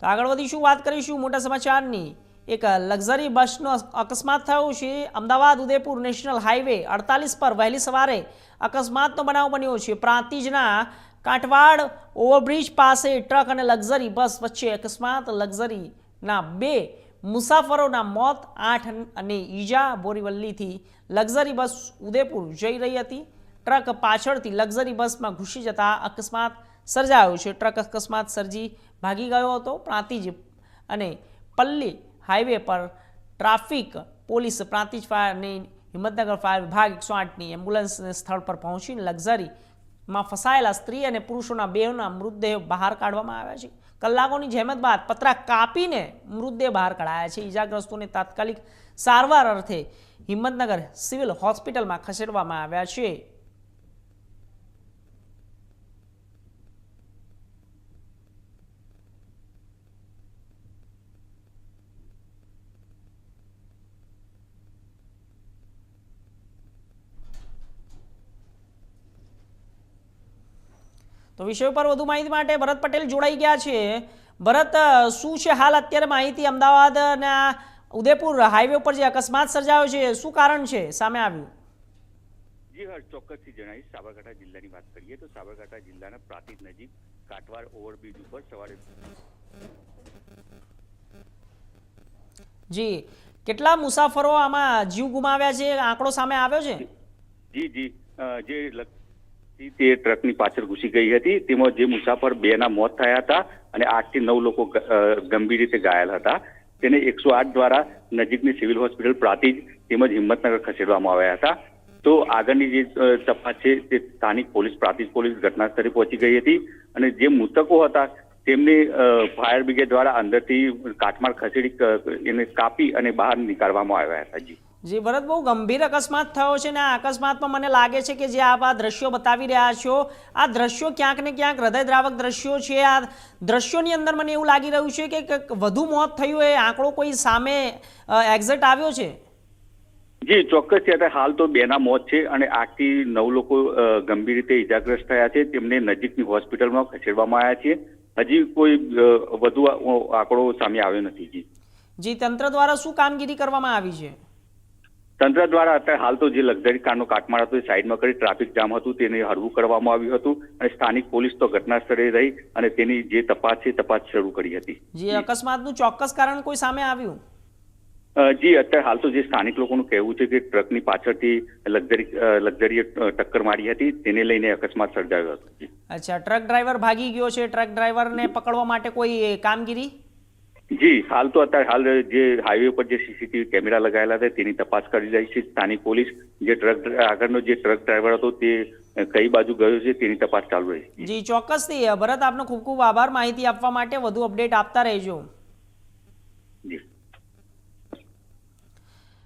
તો આગળ વધીશું, વાત કરીશું મોટા સમાચારની. એક લક્ઝરી બસનો અકસ્માત થયો છે. અમદાવાદ ઉદયપુર નેશનલ હાઈવે અડતાલીસ પર વહેલી સવારે અકસ્માતનો બનાવ બન્યો છે. પ્રાંતિજના કાંઠવાડ ઓવરબ્રિજ પાસે ટ્રક અને લક્ઝરી બસ વચ્ચે અકસ્માત. લક્ઝરીના બે મુસાફરોના મોત, આઠ અને ઈજા બોરીવલ્લીથી લક્ઝરી બસ ઉદયપુર જઈ રહી હતી. ટ્રક પાછળથી લક્ઝરી બસમાં ઘૂસી જતા અકસ્માત સર્જાયો છે. ટ્રક અકસ્માત સર્જી ભાગી ગયો હતો. પ્રાંતિજ અને પલ્લી હાઈવે પર ટ્રાફિક પોલીસ પ્રાંતિજ ફાયરની હિંમતનગર ફાયર વિભાગ એકસો આઠની એમ્બ્યુલન્સ સ્થળ પર પહોંચીને લક્ઝરીમાં ફસાયેલા સ્ત્રી અને પુરુષોના બેહના મૃતદેહ બહાર કાઢવામાં આવ્યા છે. કલાકોની જહેમત બાદ પતરા કાપીને મૃતદેહ બહાર કઢાયા છે. ઈજાગ્રસ્તોને તાત્કાલિક સારવાર અર્થે હિંમતનગર સિવિલ હોસ્પિટલમાં ખસેડવામાં આવ્યા છે. તો વિષય પર વધુ માહિતી માટે ભરત પટેલ જોડાઈ ગયા છે. ભરત શું છે હાલ અત્યારે માહિતી અમદાવાદના ઉદયપુર હાઈવે ઉપર જે અકસ્માત સર્જાયો છે શું કારણ છે? સામે આવ્યું. જી હર્ષ ચોક્કસથી જણાવીશ. સાબરકાંઠા જિલ્લાની વાત કરીએ તો સાબરકાંઠા જિલ્લાના પ્રાતિક નજીક કાટવાર ઓવરબ્રિજ ઉપર સવારે જી કેટલા મુસાફરો આમાં જીવ ગુમાવ્યા છે? આંકડો સામે આવ્યો છે? જી જી જે તે ટ્રકની પાછળ ઘૂસી ગઈ હતી. તેમાં જે મુસાફર બેના મોત થયા હતા અને આઠથી નવ લોકો ગંભીર રીતે ઘાયલ હતા. તેને એકસો આઠ દ્વારા નજીકની સિવિલ હોસ્પિટલ પ્રાતિજ તેમજ હિંમતનગર ખસેડવામાં આવ્યા હતા. તો આગળની જે તપાસ છે, તે સ્થાનિક પોલીસ, પ્રાંતિજ પોલીસ ઘટના સ્થળે પહોંચી ગઈ હતી અને જે મૃતકો હતા, તેમને ફાયર બ્રિગેડ દ્વારા અંદરથી કાટમાળ ખસેડી એને કાપી અને બહાર નીકાળવામાં આવ્યા હતા. જી. જી ભરત બહુ ગંભીર અકસ્માત થયો છે ને આ અકસ્માતમાં મને લાગે છે કે જે આપ આ દ્રશ્યો બતાવી રહ્યા છો આ દ્રશ્યો ક્યાંક ને ક્યાંક હૃદયદ્રાવક દ્રશ્યો છે. આ દ્રશ્યોની અંદર મને એવું લાગી રહ્યું છે કે વધુ મોત થયું એ આંકડો કોઈ સામે એક્ઝેક્ટ આવ્યો છે? જી ચોક્કસ છે અત્યારે હાલ તો બેના મોત છે અને આજથી નવ લોકો ગંભીર રીતે ઇજાગ્રસ્ત થયા છે. તેમને નજીકની હોસ્પિટલમાં ખસેડવામાં આવ્યા છે હજી કોઈ વધુ આંકડો સામે આવ્યો નથી જી. જી તંત્ર દ્વારા શું કામગીરી કરવામાં આવી છે? તંત્ર દ્વારા અત્યારે હાલ તો જે લક્ઝરી કારનો કાટમાળ હતો એ સાઈડમાં કરી ટ્રાફિક જામ હતું તેને હળવું કરવામાં આવ્યું હતું અને સ્થાનિક પોલીસ તો ઘટના સ્થળે રહી અને તેની જે તપાસ છે તપાસ શરૂ કરી હતી. જે અકસ્માતનું ચોક્કસ કારણ કોઈ સામે આવ્યું? જી અત્યારે હાલ તો જે સ્થાનિક લોકોનું કહેવું છે કે ટ્રકની પાછળથી લક્ઝરી લક્ઝરીએ ટક્કર મારી હતી તેને લઈને અકસ્માત સર્જાયો હતો. અચ્છા ટ્રક ડ્રાઈવર ભાગી ગયો છે. ટ્રક ડ્રાઈવરને પકડવા માટે કોઈ કામગીરી? જી, હાલ તો અત્યારે હાલ જે હાઈવે પર જે સીસીટીવી કેમેરા લગાવેલા હતા તેની તપાસ કરી રહી છે સ્થાનિક પોલીસ. જે ટ્રક આગળનો જે ટ્રક ડ્રાઈવર હતો તે કઈ બાજુ ગયો છે તેની તપાસ ચાલુ રહી. છે જી, ચોક્કસથી. ભરત, આપનો ખૂબ ખૂબ આભાર માહિતી આપવા માટે. વધુ અપડેટ આપતા રહેજો.